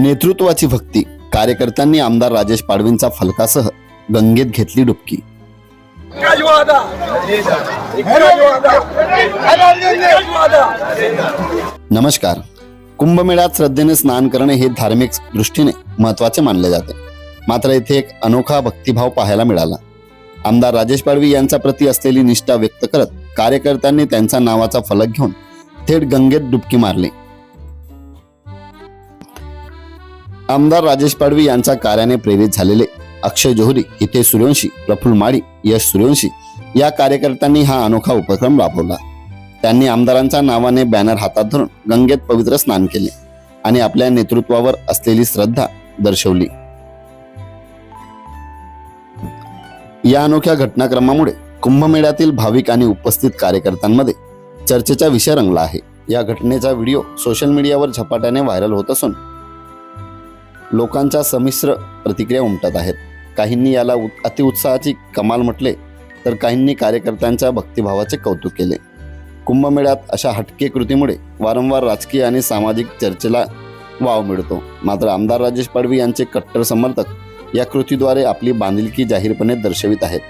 नेतृत्वाची भक्ती. कार्यकर्त्यांनी आमदार राजेश पाडवींचा फलकासह गंगेत घेतली डुबकी. नमस्कार. कुंभमेळ्यात श्रद्धेने स्नान करणे हे धार्मिक दृष्टीने महत्त्वाचे मानले जाते. मात्र येथे एक अनोखा भक्तिभाव पाहायला मिळाला. आमदार राजेश पाडवी यांच्या प्रती असलेली निष्ठा व्यक्त करत कार्यकर्त्यांनी त्यांचा नावाचा फलक घेऊन थेट गंगेत डुबकी मारली. आमदार राजेश पाडवी यांच्या कार्याने प्रेरित झालेले अक्षय जोहरी हिते सूर्यवंशी प्रफुल्ल माळी यश सूर्यवंशी या कार्यकर्त्यांनी हा अनोखा उपक्रम राबवला. त्यांनी आमदारांच्या नावाने बॅनर हातात धरून गंगेत पवित्र स्नान केले आणि आपल्या नेतृत्वावर असलेली श्रद्धा दर्शवली. या अनोख्या घटनाक्रमामुळे कुंभमेळ्यातील भाविक आणि उपस्थित कार्यकर्त्यांमध्ये चर्चेचा विषय रंगला आहे. या घटनेचा व्हिडिओ सोशल मीडियावर झपाट्याने व्हायरल होत असून लोकांच्या संमिश्र प्रतिक्रिया उमटत आहेत. काहींनी याला उ- अतिउत्साहाची कमाल म्हटले तर काहींनी कार्यकर्त्यांच्या भक्तिभावाचे कौतुक केले. कुंभमेळ्यात अशा हटके कृतीमुळे वारंवार राजकीय आणि सामाजिक चर्चेला वाव मिळतो. मात्र आमदार राजेश पाडवी यांचे कट्टर समर्थक या कृतीद्वारे आपली बांधिलकी जाहीरपणे दर्शवित आहेत.